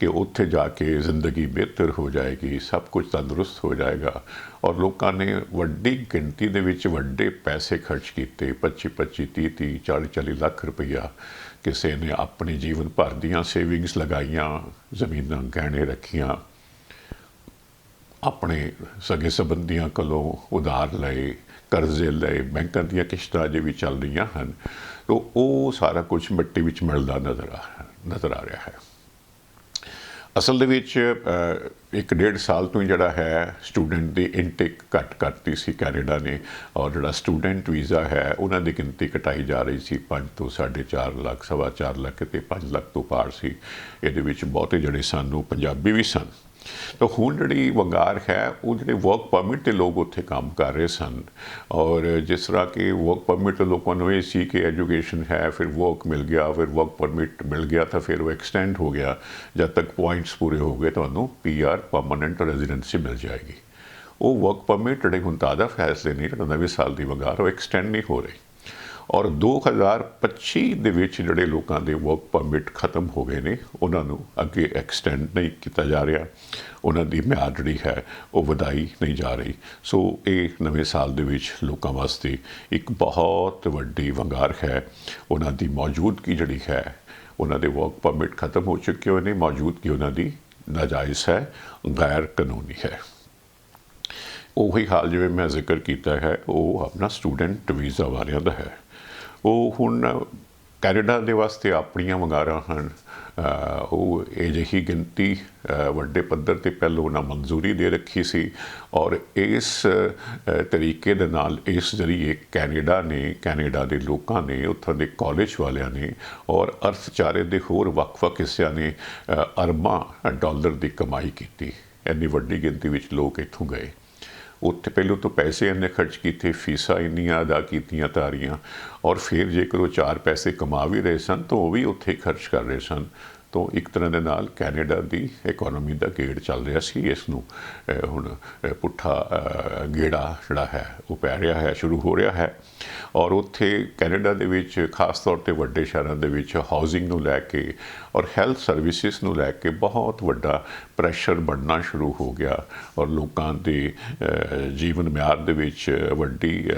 ਕਿ ਉੱਥੇ ਜਾ ਕੇ ਜ਼ਿੰਦਗੀ ਬਿਹਤਰ ਹੋ ਜਾਏਗੀ, ਸਭ ਕੁਝ ਤੰਦਰੁਸਤ ਹੋ ਜਾਏਗਾ। ਔਰ ਲੋਕਾਂ ਨੇ ਵੱਡੀ ਗਿਣਤੀ ਦੇ ਵਿੱਚ ਵੱਡੇ ਪੈਸੇ ਖਰਚ ਕੀਤੇ 25 25 30 30 40 40 ਲੱਖ ਰੁਪਈਆ। ਕਿਸੇ ਨੇ ਆਪਣੇ ਜੀਵਨ ਭਰ ਦੀਆਂ ਸੇਵਿੰਗਸ ਲਗਾਈਆਂ, ਜ਼ਮੀਨਾਂ ਗਹਿਣੇ ਰੱਖੀਆਂ, ਆਪਣੇ ਸਗੇ ਸੰਬੰਧੀਆਂ ਕੋਲੋਂ ਉਧਾਰ ਲਏ, ਕਰਜ਼ੇ ਲਏ, ਬੈਂਕਾਂ ਦੀਆਂ ਕਿਸ਼ਤਾਂ ਅਜੇ ਵੀ ਚੱਲ ਰਹੀਆਂ ਹਨ। ਤਾਂ ਉਹ ਸਾਰਾ ਕੁਝ ਮਿੱਟੀ ਵਿੱਚ ਮਿਲਦਾ ਨਜ਼ਰ ਆ ਨਜ਼ਰ ਆ ਰਿਹਾ ਹੈ। ਅਸਲ ਦੇ ਵਿੱਚ ਇੱਕ ਡੇਢ ਸਾਲ ਤੋਂ ਹੀ ਜਿਹੜਾ ਹੈ, ਸਟੂਡੈਂਟ ਦੀ ਇਨਟੇਕ ਘੱਟ ਕਰਤੀ ਸੀ ਕੈਨੇਡਾ ਨੇ ਔਰ ਜਿਹੜਾ ਸਟੂਡੈਂਟ ਵੀਜ਼ਾ ਹੈ, ਉਹਨਾਂ ਦੀ ਗਿਣਤੀ ਘਟਾਈ ਜਾ ਰਹੀ ਸੀ 5 ਤੋਂ 4.5 ਲੱਖ, ਸਵਾ ਚਾਰ ਲੱਖ ਤੇ 5 ਲੱਖ ਤੋਂ ਪਾਰ ਸੀ। ਇਹਦੇ ਵਿੱਚ ਬਹੁਤੇ ਜਿਹੜੇ ਸਨ, ਉਹ ਪੰਜਾਬੀ ਵੀ ਸਨ। ਤਾਂ ਹੁਣ ਜਿਹੜੀ ਵੰਗਾਰ ਹੈ, ਉਹ ਜਿਹੜੇ ਵਰਕ ਪਰਮਿਟ ਤੇ ਲੋਕ ਉੱਥੇ ਕੰਮ ਕਰ ਰਹੇ ਸਨ। ਔਰ ਜਿਸ ਤਰ੍ਹਾਂ ਕਿ ਵਰਕ ਪਰਮਿਟ ਤੇ ਲੋਕਾਂ ਨੂੰ ਇਹ ਸੀ ਕਿ ਐਜੂਕੇਸ਼ਨ ਹੈ, ਫਿਰ ਵਰਕ ਮਿਲ ਗਿਆ, ਫਿਰ ਵਰਕ ਪਰਮਿਟ ਮਿਲ ਗਿਆ, ਤਾਂ ਫਿਰ ਉਹ ਐਕਸਟੈਂਡ ਹੋ ਗਿਆ। ਜਦ ਤੱਕ ਪੁਆਇੰਟਸ ਪੂਰੇ ਹੋ ਗਏ, ਤੁਹਾਨੂੰ ਪੀਆਰ ਪਰਮਨੈਂਟ ਰੈਜ਼ੀਡੈਂਸੀ ਮਿਲ ਜਾਏਗੀ। ਉਹ ਵਰਕ ਪਰਮਿਟ ਜਿਹੜੇ ਹੁਣ ਤਾਜ਼ਾ ਫੈਸਲੇ ਨੇ, ਜਿਹੜਾ ਨਵੇਂ ਸਾਲ ਦੀ ਵੰਗਾਰ, ਉਹ ਐਕਸਟੈਂਡ ਨਹੀਂ ਹੋ ਰਹੀ। ਔਰ 2025 ਦੇ ਵਿੱਚ ਜਿਹੜੇ ਲੋਕਾਂ ਦੇ ਵਰਕ ਪਰਮਿਟ ਖਤਮ ਹੋ ਗਏ ਨੇ, ਉਹਨਾਂ ਨੂੰ ਅੱਗੇ ਐਕਸਟੈਂਡ ਨਹੀਂ ਕੀਤਾ ਜਾ ਰਿਹਾ। ਉਹਨਾਂ ਦੀ ਮਿਆਦ ਜਿਹੜੀ ਹੈ, ਉਹ ਵਧਾਈ ਨਹੀਂ ਜਾ ਰਹੀ। ਸੋ ਇਹ ਨਵੇਂ ਸਾਲ ਦੇ ਵਿੱਚ ਲੋਕਾਂ ਵਾਸਤੇ ਇੱਕ ਬਹੁਤ ਵੱਡੀ ਵੰਗਾਰ ਹੈ। ਉਹਨਾਂ ਦੀ ਮੌਜੂਦਗੀ ਜਿਹੜੀ ਹੈ, ਉਹਨਾਂ ਦੇ ਵਰਕ ਪਰਮਿਟ ਖਤਮ ਹੋ ਚੁੱਕੇ ਹੋਏ ਨੇ। ਮੌਜੂਦਗੀ ਉਹਨਾਂ ਦੀ ਨਾਜਾਇਜ਼ ਹੈ ਗੈਰ ਕਾਨੂੰਨੀ ਹੈ। ਉਹੀ ਹਾਲ ਜਿਵੇਂ ਮੈਂ ਜ਼ਿਕਰ ਕੀਤਾ ਹੈ, ਉਹ ਆਪਣਾ ਸਟੂਡੈਂਟ ਵੀਜ਼ਾ ਵਾਲਿਆਂ ਦਾ ਹੈ। ਉਹ ਹੁਣ ਕੈਨੇਡਾ ਦੇ ਵਾਸਤੇ ਆਪਣੀਆਂ ਵੰਗਾਰਾਂ ਹਨ। ਉਹ ਇਹ ਜਿਹੀ ਗਿਣਤੀ ਵੱਡੇ ਪੱਧਰ ਤੇ ਪਹਿਲੋਂ ਉਹਨਾਂ ਮਨਜ਼ੂਰੀ ਦੇ ਰੱਖੀ ਸੀ ਔਰ ਇਸ ਤਰੀਕੇ ਦੇ ਨਾਲ ਇਸ ਜ਼ਰੀਏ ਕੈਨੇਡਾ ਨੇ, ਕੈਨੇਡਾ ਦੇ ਲੋਕਾਂ ਨੇ, ਉੱਥੋਂ ਦੇ ਕਾਲਜ ਵਾਲਿਆਂ ਨੇ ਔਰ ਅਰਥਚਾਰੇ ਦੇ ਹੋਰ ਵੱਖ-ਵੱਖ ਹਿੱਸਿਆਂ ਨੇ ਅਰਬਾਂ ਡਾਲਰ ਦੀ ਕਮਾਈ ਕੀਤੀ। ਇੰਨੀ ਵੱਡੀ ਗਿਣਤੀ ਵਿੱਚ ਲੋਕ ਇੱਥੋਂ ਗਏ। ਉੱਥੇ ਪਹਿਲੋਂ ਤੋਂ ਪੈਸੇ ਇੰਨੇ ਖਰਚ ਕੀਤੇ, ਫੀਸਾਂ ਇੰਨੀਆਂ ਅਦਾ ਕੀਤੀਆਂ ਤਾਰੀਆਂ ਔਰ ਫਿਰ ਜੇਕਰ ਉਹ ਚਾਰ ਪੈਸੇ ਕਮਾ ਵੀ ਰਹੇ ਸਨ, ਤਾਂ ਉਹ ਵੀ ਉੱਥੇ ਖਰਚ ਕਰ ਰਹੇ ਸਨ। ਤੋਂ ਇੱਕ ਤਰ੍ਹਾਂ ਦੇ ਨਾਲ ਕੈਨੇਡਾ ਦੀ ਇਕਨੋਮੀ ਦਾ ਗੇੜ ਚੱਲ ਰਿਹਾ ਸੀ, ਇਸ ਨੂੰ ਹੁਣ ਪੁੱਠਾ ਗੇੜਾ ਜਿਹੜਾ ਹੈ, ਉਹ ਪੈ ਰਿਹਾ ਹੈ, ਸ਼ੁਰੂ ਹੋ ਰਿਹਾ ਹੈ। ਔਰ ਉੱਥੇ ਕੈਨੇਡਾ ਦੇ ਵਿੱਚ ਖਾਸ ਤੌਰ ਤੇ ਵੱਡੇ ਸ਼ਹਿਰਾਂ ਦੇ ਵਿੱਚ ਹਾਊਸਿੰਗ ਨੂੰ ਲੈ ਕੇ ਔਰ ਹੈਲਥ ਸਰਵਿਸਿਜ਼ ਨੂੰ ਲੈ ਕੇ ਬਹੁਤ ਵੱਡਾ ਪ੍ਰੈਸ਼ਰ ਬਣਨਾ ਸ਼ੁਰੂ ਹੋ ਗਿਆ ਔਰ ਲੋਕਾਂ ਦੇ ਜੀਵਨ ਮਿਆਰ ਦੇ ਵਿੱਚ ਵੱਡੀ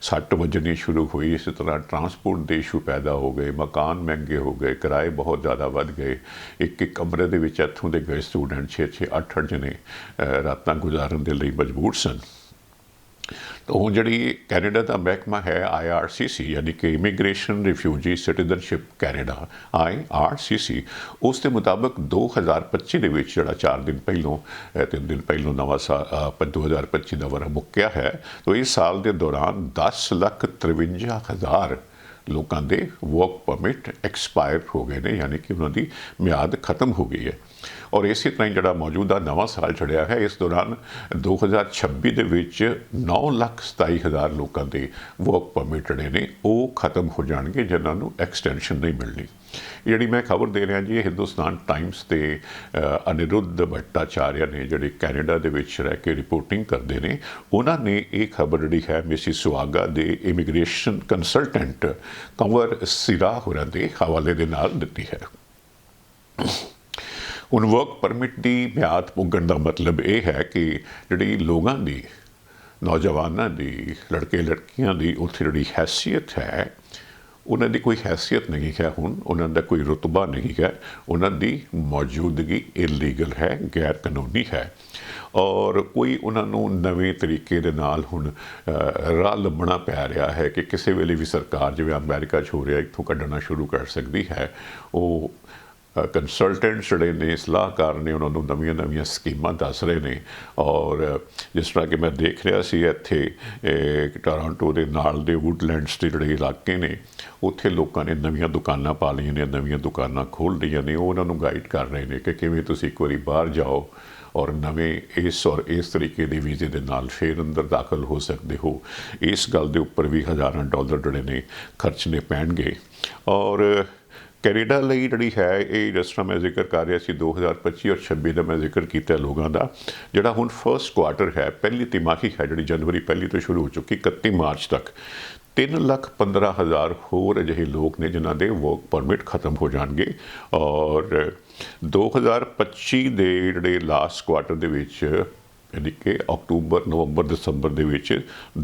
ਸੱਟ ਵੱਜਣੀ ਸ਼ੁਰੂ ਹੋਈ। ਇਸੇ ਤਰ੍ਹਾਂ ਟਰਾਂਸਪੋਰਟ ਦੇ ਇਸ਼ੂ ਪੈਦਾ ਹੋ ਗਏ, ਮਕਾਨ ਮਹਿੰਗੇ ਹੋ ਗਏ, ਕਿਰਾਏ ਬਹੁਤ ਜ਼ਿਆਦਾ ਵੱਧ ਗਏ। ਇੱਕ ਇੱਕ ਕਮਰੇ ਦੇ ਵਿੱਚ ਇੱਥੋਂ ਦੇ ਗਏ ਸਟੂਡੈਂਟ 6-6 8-8 ਜਣੇ ਰਾਤਾਂ ਗੁਜ਼ਾਰਨ ਦੇ ਲਈ ਮਜਬੂਰ ਸਨ। ਤਾਂ ਹੁਣ ਜਿਹੜੀ ਕੈਨੇਡਾ ਦਾ ਮਹਿਕਮਾ ਹੈ IRCC ਯਾਨੀ ਕਿ immigration refugee citizenship Canada IRCC ਉਸ ਦੇ ਮੁਤਾਬਕ 2025 ਦੇ ਵਿੱਚ ਜਿਹੜਾ 4 ਦਿਨ ਪਹਿਲੋਂ ਅਹ, ਤਿੰਨ ਦਿਨ ਪਹਿਲੋਂ ਨਵਾਂ ਸਾਲ ਅਹ, 2025 ਦਾ ਵਰ੍ਹਾ ਮੁੱਕਿਆ ਹੈ ਤਾਂ ਇਸ ਸਾਲ ਦੇ ਦੌਰਾਨ 10 ਲੱਖ 53 ਹਜ਼ਾਰ ਲੋਕਾਂ ਦੇ ਵਰਕ ਪਰਮਿਟ ਐਕਸਪਾਇਰ ਹੋ ਗਏ ਨੇ ਯਾਨੀ ਕਿ ਉਹਨਾਂ ਦੀ ਮਿਆਦ ਖਤਮ ਹੋ ਗਈ ਹੈ। ਔਰ ਇਸੇ ਤਰ੍ਹਾਂ ਹੀ ਜਿਹੜਾ ਮੌਜੂਦਾ ਨਵਾਂ ਸਾਲ ਚੜਿਆ ਹੈ, ਇਸ ਦੌਰਾਨ 2026 ਦੇ ਵਿੱਚ 9 ਲੱਖ 27 ਹਜ਼ਾਰ ਲੋਕਾਂ ਦੇ ਵਰਕ ਪਰਮਿਟ ਜਿਹੜੇ ਨੇ, ਉਹ ਖਤਮ ਹੋ ਜਾਣਗੇ, ਜਿਨ੍ਹਾਂ ਨੂੰ ਐਕਸਟੈਂਸ਼ਨ ਨਹੀਂ ਮਿਲਣੀ। ਜਿਹੜੀ ਮੈਂ ਖਬਰ ਦੇ ਰਿਹਾ ਜੀ, ਇਹ ਹਿੰਦੁਸਤਾਨ ਟਾਈਮਸ ਤੇ ਅਨਿਰੁੱਧ ਭੱਟਾਚਾਰਿਆ ਨੇ ਜਿਹੜੇ ਕੈਨੇਡਾ ਦੇ ਵਿੱਚ ਰਹਿ ਕੇ ਰਿਪੋਰਟਿੰਗ ਕਰਦੇ ਨੇ, ਉਹਨਾਂ ਨੇ ਇਹ ਖਬਰ ਜਿਹੜੀ ਹੈ ਮਿਸਿਸ ਸੁਆਗਾ ਦੇ ਇਮੀਗ੍ਰੇਸ਼ਨ ਕੰਸਲਟੈਂਟ ਕੰਵਰ ਸਿਰਾ ਹੋਰਾਂ ਦੇ ਹਵਾਲੇ ਦੇ ਨਾਲ ਦਿੱਤੀ ਹੈ। ਹੁਣ ਵਰਕ ਪਰਮਿਟ ਦੀ ਮਿਆਦ ਪੁੱਗਣ ਦਾ ਮਤਲਬ ਇਹ ਹੈ ਕਿ ਜਿਹੜੀ ਲੋਕਾਂ ਦੀ, ਨੌਜਵਾਨਾਂ ਦੀ, ਲੜਕੇ ਲੜਕੀਆਂ ਦੀ ਉੱਥੇ ਜਿਹੜੀ ਹੈਸੀਅਤ ਹੈ, ਉਹਨਾਂ ਦੀ ਕੋਈ ਹੈਸੀਅਤ ਨਹੀਂ ਹੈ ਹੁਣ, ਉਹਨਾਂ ਦਾ ਕੋਈ ਰੁਤਬਾ ਨਹੀਂ ਹੈ, ਉਹਨਾਂ ਦੀ ਮੌਜੂਦਗੀ ਇਲੀਗਲ ਹੈ ਗੈਰ ਕਾਨੂੰਨੀ ਹੈ। ਔਰ ਕੋਈ ਉਹਨਾਂ ਨੂੰ ਨਵੇਂ ਤਰੀਕੇ ਦੇ ਨਾਲ ਹੁਣ ਰਾਹ ਲੱਭਣਾ ਪੈ ਰਿਹਾ ਹੈ ਕਿ ਕਿਸੇ ਵੇਲੇ ਵੀ ਸਰਕਾਰ ਜਿਵੇਂ ਅਮਰੀਕਾ 'ਚ ਹੋ ਰਿਹਾ, ਇੱਥੋਂ ਕੱਢਣਾ ਸ਼ੁਰੂ ਕਰ ਸਕਦੀ ਹੈ, ਉਹ ਕੰਸਲਟੈਂਟਸ ਜਿਹੜੇ ਨੇ, ਸਲਾਹਕਾਰ ਨੇ, ਉਹਨਾਂ ਨੂੰ ਨਵੀਆਂ ਨਵੀਆਂ ਸਕੀਮਾਂ ਦੱਸ ਰਹੇ ਨੇ। ਔਰ ਜਿਸ ਤਰ੍ਹਾਂ ਕਿ ਮੈਂ ਦੇਖ ਰਿਹਾ ਸੀ ਇੱਥੇ ਟੋਰਾਂਟੋ ਦੇ ਨਾਲ ਦੇ ਵੁੱਡਲੈਂਡਸ ਦੇ ਜਿਹੜੇ ਇਲਾਕੇ ਨੇ, ਉੱਥੇ ਲੋਕਾਂ ਨੇ ਨਵੀਆਂ ਦੁਕਾਨਾਂ ਪਾ ਲਈਆਂ ਨੇ, ਨਵੀਆਂ ਦੁਕਾਨਾਂ ਖੋਲ ਲਈਆਂ ਨੇ। ਉਹ ਉਹਨਾਂ ਨੂੰ ਗਾਈਡ ਕਰ ਰਹੇ ਨੇ ਕਿ ਕਿਵੇਂ ਤੁਸੀਂ ਇੱਕ ਵਾਰੀ ਬਾਹਰ ਜਾਓ ਔਰ ਨਵੇਂ ਇਸ ਔਰ ਇਸ ਤਰੀਕੇ ਦੇ ਵੀਜ਼ੇ ਦੇ ਨਾਲ ਫੇਰ ਅੰਦਰ ਦਾਖਲ ਹੋ ਸਕਦੇ ਹੋ। ਇਸ ਗੱਲ ਦੇ ਉੱਪਰ ਵੀ ਹਜ਼ਾਰਾਂ ਡਾਲਰ ਜਿਹੜੇ ਨੇ ਖਰਚਣੇ ਪੈਣਗੇ। ਔਰ ਕੈਨੇਡਾ ਲਈ ਜਿਹੜੀ ਹੈ, ਇਹ ਜਿਸ ਤਰ੍ਹਾਂ ਮੈਂ ਜ਼ਿਕਰ ਕਰ ਰਿਹਾ ਸੀ 2025 ਔਰ 26 ਦਾ ਮੈਂ ਜ਼ਿਕਰ ਕੀਤਾ ਲੋਕਾਂ ਦਾ, ਜਿਹੜਾ ਹੁਣ ਫਰਸਟ ਕੁਆਟਰ ਹੈ, ਪਹਿਲੀ ਤਿਮਾਹੀ ਹੈ ਜਿਹੜੀ ਜਨਵਰੀ ਪਹਿਲੀ ਤੋਂ ਸ਼ੁਰੂ ਹੋ ਚੁੱਕੀ 31 ਮਾਰਚ ਤੱਕ। 3 ਲੱਖ 15 ਹਜ਼ਾਰ ਹੋਰ ਅਜਿਹੇ ਲੋਕ ਨੇ ਜਿਨ੍ਹਾਂ ਦੇ ਵਰਕ ਪਰਮਿਟ ਖਤਮ ਹੋ ਜਾਣਗੇ ਔਰ 2025 ਦੇ ਜਿਹੜੇ ਲਾਸਟ ਕੁਆਟਰ ਦੇ ਵਿੱਚ ਯਾਨੀ ਕਿ ਅਕਤੂਬਰ, ਨਵੰਬਰ, ਦਸੰਬਰ ਦੇ ਵਿੱਚ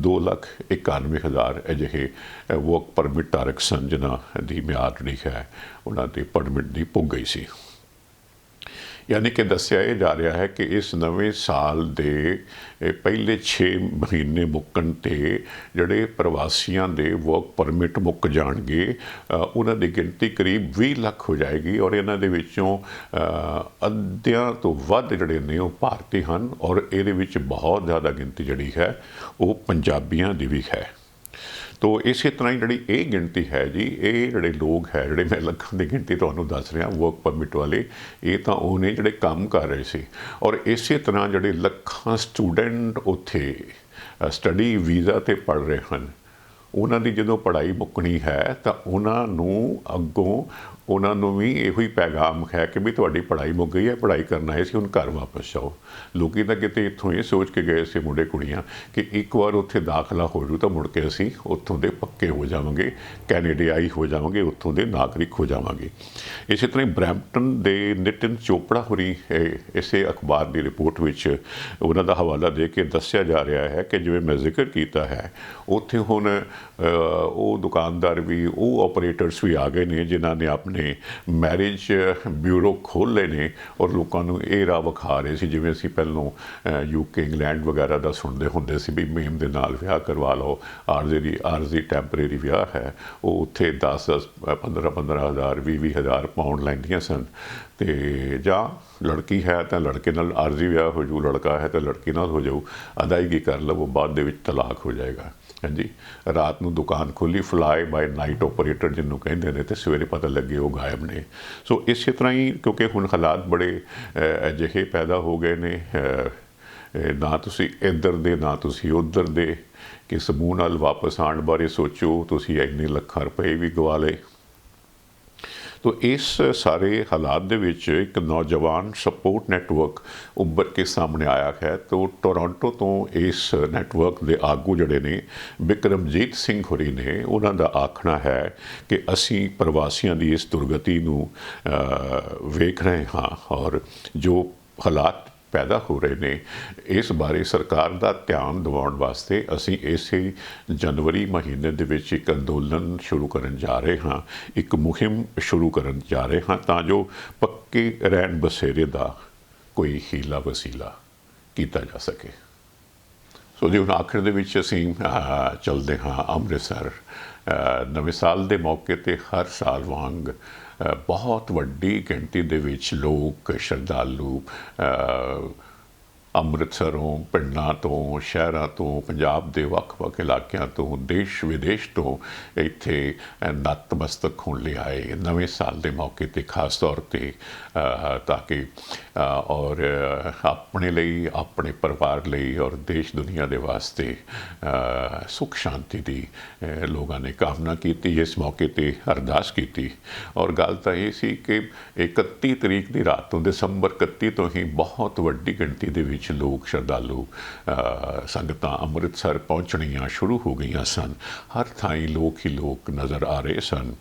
2 ਲੱਖ 91 ਹਜ਼ਾਰ ਅਜਿਹੇ ਵਰਕ ਪਰਮਿਟ ਧਾਰਕ ਸਨ, ਜਿਨ੍ਹਾਂ ਦੀ ਮਿਆਦ ਜਿਹੜੀ ਹੈ, ਉਹਨਾਂ ਦੀ ਪਰਮਿਟ ਦੀ ਪੁੱਗ ਗਈ ਸੀ। ਯਾਨੀ ਕਿ ਦੱਸਿਆ ਇਹ ਜਾ ਰਿਹਾ ਹੈ ਕਿ ਇਸ ਨਵੇਂ ਸਾਲ ਦੇ ਪਹਿਲੇ 6 ਮਹੀਨੇ ਮੁੱਕਣ ਤੇ ਜਿਹੜੇ ਪ੍ਰਵਾਸੀਆਂ ਦੇ ਵਰਕ ਪਰਮਿਟ ਮੁੱਕ ਜਾਣਗੇ ਉਹਨਾਂ ਦੀ ਗਿਣਤੀ ਕਰੀਬ 20 ਲੱਖ ਹੋ ਜਾਏਗੀ ਔਰ ਇਹਨਾਂ ਦੇ ਵਿੱਚੋਂ ਅੱਧਿਆਂ ਤੋਂ ਵੱਧ ਜਿਹੜੇ ਨੇ ਉਹ ਭਾਰਤੀ ਹਨ ਔਰ ਇਹਦੇ ਵਿੱਚ ਬਹੁਤ ਜ਼ਿਆਦਾ ਗਿਣਤੀ ਜਿਹੜੀ ਹੈ ਉਹ ਪੰਜਾਬੀਆਂ ਦੀ ਵੀ ਹੈ। ਤੋ ਇਸੇ ਤਰ੍ਹਾਂ ਹੀ ਜਿਹੜੀ ਇਹ ਗਿਣਤੀ ਹੈ ਜੀ, ਇਹ ਜਿਹੜੇ ਲੋਕ ਹੈ, ਜਿਹੜੇ ਮੈਂ ਲੱਖਾਂ ਦੀ ਗਿਣਤੀ ਤੁਹਾਨੂੰ ਦੱਸ ਰਿਹਾ ਵਰਕ ਪਰਮਿਟ ਵਾਲੇ, ਇਹ ਤਾਂ ਉਹ ਨੇ ਜਿਹੜੇ ਕੰਮ ਕਰ ਰਹੇ ਸੀ। ਔਰ ਇਸੇ ਤਰ੍ਹਾਂ ਜਿਹੜੇ ਲੱਖਾਂ ਸਟੂਡੈਂਟ ਉੱਥੇ ਸਟੱਡੀ ਵੀਜ਼ਾ ਤੇ ਪੜ ਰਹੇ ਹਨ। ਉਹਨਾਂ ਦੀ ਜਦੋਂ ਪੜ੍ਹਾਈ ਮੁੱਕਣੀ ਹੈ ਤਾਂ ਉਹਨਾਂ ਨੂੰ ਅੱਗੋਂ ਉਹਨਾਂ ਨੂੰ ਵੀ ਇਹੋ ਹੀ ਪੈਗਾਮ ਹੈ ਕਿ ਵੀ ਤੁਹਾਡੀ ਪੜ੍ਹਾਈ ਮੁੱਕ ਗਈ ਹੈ, ਪੜ੍ਹਾਈ ਕਰਨਾ ਆਏ ਸੀ ਹੁਣ ਘਰ ਵਾਪਸ ਜਾਓ ਲੋਕੀ ਤਾਂ ਕਿਤੇ ਇੱਥੋਂ ਇਹ ਸੋਚ ਕੇ ਗਏ ਸੀ ਮੁੰਡੇ ਕੁੜੀਆਂ ਕਿ ਇੱਕ ਵਾਰ ਉੱਥੇ ਦਾਖਲਾ ਹੋ ਜੂ ਤਾਂ ਮੁੜ ਕੇ ਅਸੀਂ ਉੱਥੋਂ ਦੇ ਪੱਕੇ ਹੋ ਜਾਵਾਂਗੇ, ਕੈਨੇਡੀਆਈ ਹੋ ਜਾਵਾਂਗੇ, ਉੱਥੋਂ ਦੇ ਨਾਗਰਿਕ ਹੋ ਜਾਵਾਂਗੇ। ਇਸੇ ਤਰ੍ਹਾਂ ਹੀ ਬਰੈਂਪਟਨ ਦੇ ਨਿਤਿਨ ਚੋਪੜਾ ਹੋਰੀ ਇਸੇ ਅਖਬਾਰ ਦੀ ਰਿਪੋਰਟ ਵਿੱਚ ਉਹਨਾਂ ਦਾ ਹਵਾਲਾ ਦੇ ਕੇ ਦੱਸਿਆ ਜਾ ਰਿਹਾ ਹੈ ਕਿ ਜਿਵੇਂ ਮੈਂ ਜ਼ਿਕਰ ਕੀਤਾ ਹੈ, ਉੱਥੇ ਹੁਣ ਉਹ ਦੁਕਾਨਦਾਰ ਵੀ, ਉਹ ਆਪਰੇਟਰਸ ਵੀ ਆ ਗਏ ਨੇ ਜਿਨ੍ਹਾਂ ਨੇ ਆਪਣੇ ਮੈਰਿਜ ਬਿਊਰੋ ਖੋਲ੍ਹ ਲਏ ਨੇ ਔਰ ਲੋਕਾਂ ਨੂੰ ਇਹ ਰਾਹ ਵਿਖਾ ਰਹੇ ਸੀ, ਜਿਵੇਂ ਅਸੀਂ ਪਹਿਲਾਂ ਯੂਕੇ ਇੰਗਲੈਂਡ ਵਗੈਰਾ ਦਾ ਸੁਣਦੇ ਹੁੰਦੇ ਸੀ ਵੀ ਮੇਮ ਦੇ ਨਾਲ ਵਿਆਹ ਕਰਵਾ ਲਓ ਆਰਜ਼ੀ ਦੀ ਆਰਜ਼ੀ ਟੈਂਪਰੇਰੀ ਵਿਆਹ ਹੈ, ਉਹ ਉੱਥੇ 10 15 15 ਹਜ਼ਾਰ 20 ਵੀਹ ਹਜ਼ਾਰ ਪਾਉਂਡ ਲੈਂਦੀਆਂ ਸਨ। ਤੇ ਜਾਂ ਲੜਕੀ ਹੈ ਤਾਂ ਲੜਕੇ ਨਾਲ ਆਰਜ਼ੀ ਵਿਆਹ ਹੋ ਜੂ ਲੜਕਾ ਹੈ ਤਾਂ ਲੜਕੀ ਨਾਲ ਹੋ ਜਾਊ, ਅਦਾਇਗੀ ਕਰ ਲਵੋ, ਬਾਅਦ ਦੇ ਵਿੱਚ ਤਲਾਕ ਹੋ ਜਾਏਗਾ। ਹਾਂਜੀ, ਰਾਤ ਨੂੰ ਦੁਕਾਨ ਖੋਲੀ ਫਲਾਈ ਬਾਈ ਨਾਈਟ ਆਪਰੇਟਰ ਜਿਹਨੂੰ ਕਹਿੰਦੇ ਨੇ, ਤੇ ਸਵੇਰੇ ਪਤਾ ਲੱਗੇ ਉਹ ਗਾਇਬ ਨੇ। ਸੋ ਇਸੇ ਤਰ੍ਹਾਂ ਹੀ ਕਿਉਂਕਿ ਹੁਣ ਹਾਲਾਤ ਬੜੇ ਅਜਿਹੇ ਪੈਦਾ ਹੋ ਗਏ ਨੇ ਨਾ ਤੁਸੀਂ ਇੱਧਰ ਦੇ, ਨਾ ਤੁਸੀਂ ਉੱਧਰ ਦੇ। ਕਿ ਸਮੂਹ ਨਾਲ ਵਾਪਸ ਆਉਣ ਬਾਰੇ ਸੋਚੋ, ਤੁਸੀਂ ਇੰਨੇ ਲੱਖਾਂ ਰੁਪਏ ਵੀ ਗਵਾ ਲਏ। ਤੋ ਇਸ ਸਾਰੇ ਹਾਲਾਤ ਦੇ ਵਿੱਚ ਇੱਕ ਨੌਜਵਾਨ ਸਪੋਰਟ ਨੈਟਵਰਕ ਉੱਭਰ ਕੇ ਸਾਹਮਣੇ ਆਇਆ ਹੈ ਤੋ ਟੋਰਾਂਟੋ ਤੋਂ ਇਸ ਨੈਟਵਰਕ ਦੇ ਆਗੂ ਜਿਹੜੇ ਨੇ, ਬਿਕਰਮਜੀਤ ਸਿੰਘ ਹੋਰੀ ਨੇ ਉਹਨਾਂ ਦਾ ਆਖਣਾ ਹੈ ਕਿ ਅਸੀਂ ਪ੍ਰਵਾਸੀਆਂ ਦੀ ਇਸ ਦੁਰਗਤੀ ਨੂੰ ਵੇਖ ਰਹੇ ਹਾਂ ਔਰ ਜੋ ਹਾਲਾਤ ਪੈਦਾ ਹੋ ਰਹੇ ਨੇ। ਇਸ ਬਾਰੇ ਸਰਕਾਰ ਦਾ ਧਿਆਨ ਦਿਵਾਉਣ ਵਾਸਤੇ ਅਸੀਂ ਇਸੇ ਜਨਵਰੀ ਮਹੀਨੇ ਦੇ ਵਿੱਚ ਇੱਕ ਅੰਦੋਲਨ ਸ਼ੁਰੂ ਕਰਨ ਜਾ ਰਹੇ ਹਾਂ। ਇੱਕ ਮੁਹਿੰਮ ਸ਼ੁਰੂ ਕਰਨ ਜਾ ਰਹੇ ਹਾਂ ਤਾਂ ਜੋ ਪੱਕੇ ਰਹਿਣ ਬਸੇਰੇ ਦਾ ਕੋਈ ਹੀਲਾ ਵਸੀਲਾ ਕੀਤਾ ਜਾ ਸਕੇ। ਸੋ ਜੀ, ਹੁਣ ਆਖਰ ਦੇ ਵਿੱਚ ਅਸੀਂ ਚੱਲਦੇ ਹਾਂ ਅੰਮ੍ਰਿਤਸਰ। ਨਵੇਂ ਸਾਲ ਦੇ ਮੌਕੇ ਤੇ ਹਰ ਸਾਲ ਵਾਂਗ ਬਹੁਤ ਵੱਡੀ ਗਿਣਤੀ ਦੇ ਵਿੱਚ ਲੋਕ ਸ਼ਰਧਾਲੂ ਅੰਮ੍ਰਿਤਸਰੋਂ ਪਿੰਡਾਂ ਤੋਂ ਸ਼ਹਿਰਾਂ ਤੋਂ ਪੰਜਾਬ ਦੇ ਵੱਖ-ਵੱਖ ਇਲਾਕਿਆਂ ਤੋਂ ਦੇਸ਼ ਵਿਦੇਸ਼ ਤੋਂ ਇੱਥੇ ਨਤਮਸਤਕ ਹੋਣ ਲਈ ਆਏ ਨਵੇਂ ਸਾਲ ਦੇ ਮੌਕੇ ਤੇ ਖਾਸ ਤੌਰ ਤੇ ਤਾਂ ਕਿ ਔਰ ਆਪਣੇ ਲਈ ਆਪਣੇ ਪਰਿਵਾਰ ਲਈ ਔਰ ਦੇਸ਼ ਦੁਨੀਆ ਦੇ ਵਾਸਤੇ ਅ, ਸੁਖ ਸ਼ਾਂਤੀ ਦੀ ਲੋਕਾਂ ਨੇ ਕਾਮਨਾ ਕੀਤੀ ਇਸ ਮੌਕੇ ਤੇ ਅਰਦਾਸ ਕੀਤੀ। ਔਰ ਗੱਲ ਤਾਂ ਇਹ ਸੀ ਕਿ 31 ਤਰੀਕ ਦੀ ਰਾਤ ਤੋਂ ਦਸੰਬਰ 31 ਤੋਂ ਹੀ ਬਹੁਤ ਵੱਡੀ ਗਿਣਤੀ ਦੇ ਵਿੱਚ ਲੋਕ ਸ਼ਰਧਾਲੂ ਸੰਗਤਾਂ ਅੰਮ੍ਰਿਤਸਰ ਪਹੁੰਚਣੀਆਂ ਸ਼ੁਰੂ ਹੋ ਗਈਆਂ ਸਨ। ਹਰ ਥਾਈਂ ਲੋਕ ਹੀ ਲੋਕ ਨਜ਼ਰ ਆ ਰਹੇ ਸਨ।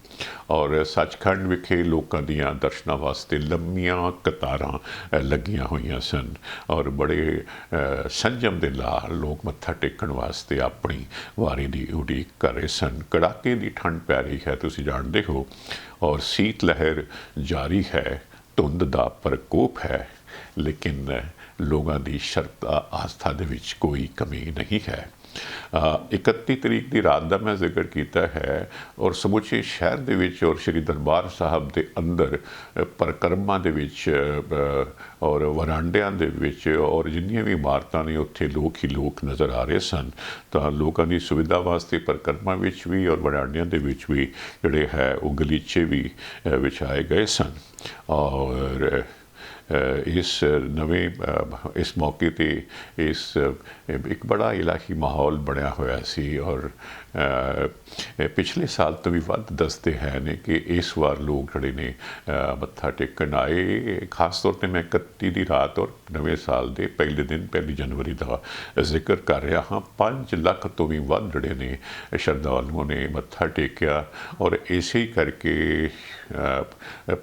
ਔਰ ਸੱਚਖੰਡ ਵਿਖੇ ਲੋਕਾਂ ਦੀਆਂ ਦਰਸ਼ਨਾਂ ਵਾਸਤੇ ਲੰਮੀਆਂ ਕਤਾਰਾਂ ਲੱਗੀਆਂ ਹੋਈਆਂ ਸਨ। ਔਰ ਬੜੇ ਸੰਜਮ ਦੇ ਨਾਲ ਲੋਕ ਮੱਥਾ ਟੇਕਣ ਵਾਸਤੇ ਆਪਣੀ ਵਾਰੀ ਦੀ ਉਡੀਕ ਕਰ ਰਹੇ ਸਨ। ਕੜਾਕੇ ਦੀ ਠੰਡ ਪੈ ਰਹੀ ਹੈ, ਤੁਸੀਂ ਜਾਣਦੇ ਹੋ। ਔਰ ਸੀਤ ਲਹਿਰ ਜਾਰੀ ਹੈ, ਧੁੰਦ ਦਾ ਪ੍ਰਕੋਪ ਹੈ। ਲੇਕਿਨ ਲੋਕਾਂ ਦੀ ਸ਼ਰਧਾ ਆਸਥਾ ਦੇ ਵਿੱਚ ਕੋਈ ਕਮੀ ਨਹੀਂ ਹੈ। ਅ, 31 ਤਰੀਕ ਦੀ ਰਾਤ ਦਾ ਮੈਂ ਜ਼ਿਕਰ ਕੀਤਾ ਹੈ ਔਰ ਸਮੁੱਚੇ ਸ਼ਹਿਰ ਦੇ ਵਿੱਚ ਔਰ ਸ੍ਰੀ ਦਰਬਾਰ ਸਾਹਿਬ ਦੇ ਅੰਦਰ ਅ, ਦੇ ਵਿੱਚ ਔਰ ਵਰਾਂਡਿਆਂ ਦੇ ਵਿੱਚ ਔਰ ਜਿੰਨੀਆਂ ਵੀ ਇਮਾਰਤਾਂ ਨੇ ਉੱਥੇ ਲੋਕ ਹੀ ਲੋਕ ਨਜ਼ਰ ਆ ਰਹੇ ਸਨ। ਤਾਂ ਲੋਕਾਂ ਦੀ ਸੁਵਿਧਾ ਵਾਸਤੇ ਪਰਿਕਰਮਾ ਵਿੱਚ ਵੀ ਔਰ ਵਰਾਂਡਿਆਂ ਦੇ ਵਿੱਚ ਵੀ ਜਿਹੜੇ ਹੈ ਉਹ ਗਲੀਚੇ ਵੀ ਵਿਛਾਏ ਗਏ ਸਨ। ਔਰ ਇਸ ਨਵੇਂ ਇਸ ਮੌਕੇ ਤੇ ਇਸ ਇੱਕ ਬੜਾ ਇਲਾਹੀ ਮਾਹੌਲ ਬਣਿਆ ਹੋਇਆ ਸੀ ਔਰ ਪਿਛਲੇ ਸਾਲ ਤੋਂ ਵੀ ਵੱਧ ਦੱਸਦੇ ਹੈ ਨੇ ਕਿ ਇਸ ਵਾਰ ਲੋਕ ਜਿਹੜੇ ਨੇ ਮੱਥਾ ਟੇਕਣ ਆਏ। ਖਾਸ ਤੌਰ ਤੇ ਮੈਂ 31 ਦੀ ਰਾਤ ਔਰ ਨਵੇਂ ਸਾਲ ਦੇ ਪਹਿਲੇ ਦਿਨ, ਪਹਿਲੀ ਜਨਵਰੀ ਦਾ ਜ਼ਿਕਰ ਕਰ ਰਿਹਾ ਹਾਂ। 5 ਲੱਖ ਤੋਂ ਵੀ ਵੱਧ ਜਿਹੜੇ ਨੇ, ਸ਼ਰਧਾਲੂਆਂ ਨੇ ਮੱਥਾ ਟੇਕਿਆ ਔਰ ਇਸੇ ਕਰਕੇ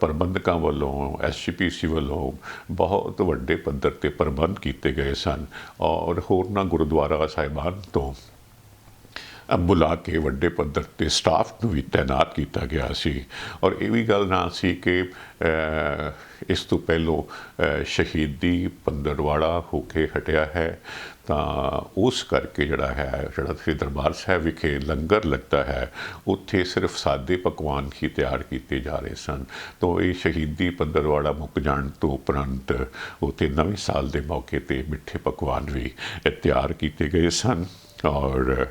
ਪ੍ਰਬੰਧਕਾਂ ਵੱਲੋਂ ਐਸਜੀਪੀਸੀ ਵੱਲੋਂ ਬਹੁਤ ਵੱਡੇ ਪੱਧਰ ਤੇ ਪ੍ਰਬੰਧ ਕੀਤੇ ਗਏ ਸਨ ਔਰ ਹੋਰਨਾਂ ਗੁਰਦੁਆਰਾ ਸਾਹਿਬਾਨ ਤੋਂ ਬੁਲਾ ਕੇ ਵੱਡੇ ਪੱਧਰ ਤੇ ਸਟਾਫ ਨੂੰ ਵੀ ਤਾਇਨਾਤ ਕੀਤਾ ਗਿਆ ਸੀ। ਔਰ ਇਹ ਵੀ ਗੱਲ ਨਾ ਸੀ ਕਿ ਇਸ ਤੋਂ ਪਹਿਲੋਂ ਸ਼ਹੀਦੀ ਪੰਦਰਵਾੜਾ ਹੋ ਕੇ ਹਟਿਆ ਹੈ, ਤਾਂ ਉਸ ਕਰਕੇ ਜਿਹੜਾ ਹੈ, ਜਿਹੜਾ ਸ੍ਰੀ ਦਰਬਾਰ ਸਾਹਿਬ ਵਿਖੇ ਲੰਗਰ ਲੱਗਦਾ ਹੈ, ਉੱਥੇ ਸਿਰਫ ਸਾਦੇ ਪਕਵਾਨ ਹੀ ਤਿਆਰ ਕੀਤੇ ਜਾ ਰਹੇ ਸਨ। ਤੋਂ ਇਹ ਸ਼ਹੀਦੀ ਪੰਦਰਵਾੜਾ ਮੁੱਕ ਜਾਣ ਤੋਂ ਉਪਰੰਤ ਉੱਥੇ ਨਵੇਂ ਸਾਲ ਦੇ ਮੌਕੇ ਤੇ ਮਿੱਠੇ ਪਕਵਾਨ ਵੀ ਤਿਆਰ ਕੀਤੇ ਗਏ ਸਨ। ਔਰ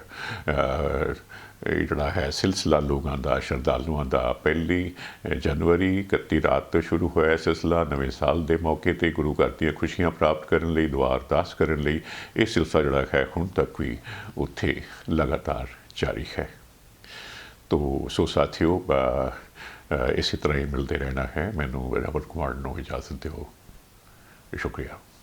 ਇਹ ਜਿਹੜਾ ਹੈ ਸਿਲਸਿਲਾ ਲੋਕਾਂ ਦਾ, ਸ਼ਰਧਾਲੂਆਂ ਦਾ ਪਹਿਲੀ ਜਨਵਰੀ 31 ਰਾਤ ਤੋਂ ਸ਼ੁਰੂ ਹੋਇਆ ਸਿਲਸਿਲਾ। ਨਵੇਂ ਸਾਲ ਦੇ ਮੌਕੇ ਤੇ ਗੁਰੂ ਘਰ ਦੀਆਂ ਖੁਸ਼ੀਆਂ ਪ੍ਰਾਪਤ ਕਰਨ ਲਈ, ਦੁਆ ਅਰਦਾਸ ਕਰਨ ਲਈ ਇਹ ਸਿਲਸਿਲਾ ਜਿਹੜਾ ਹੈ ਹੁਣ ਤੱਕ ਵੀ ਉੱਥੇ ਲਗਾਤਾਰ ਜਾਰੀ ਹੈ। ਤੋ, ਸੋ ਸਾਥੀਓ ਇਸੇ ਤਰ੍ਹਾਂ ਹੀ ਮਿਲਦੇ ਰਹਿਣਾ ਹੈ। ਮੈਨੂੰ ਰਵਲ ਕੁਮਾਰ ਨੂੰ ਇਜਾਜ਼ਤ ਦਿਓ। ਸ਼ੁਕਰੀਆ।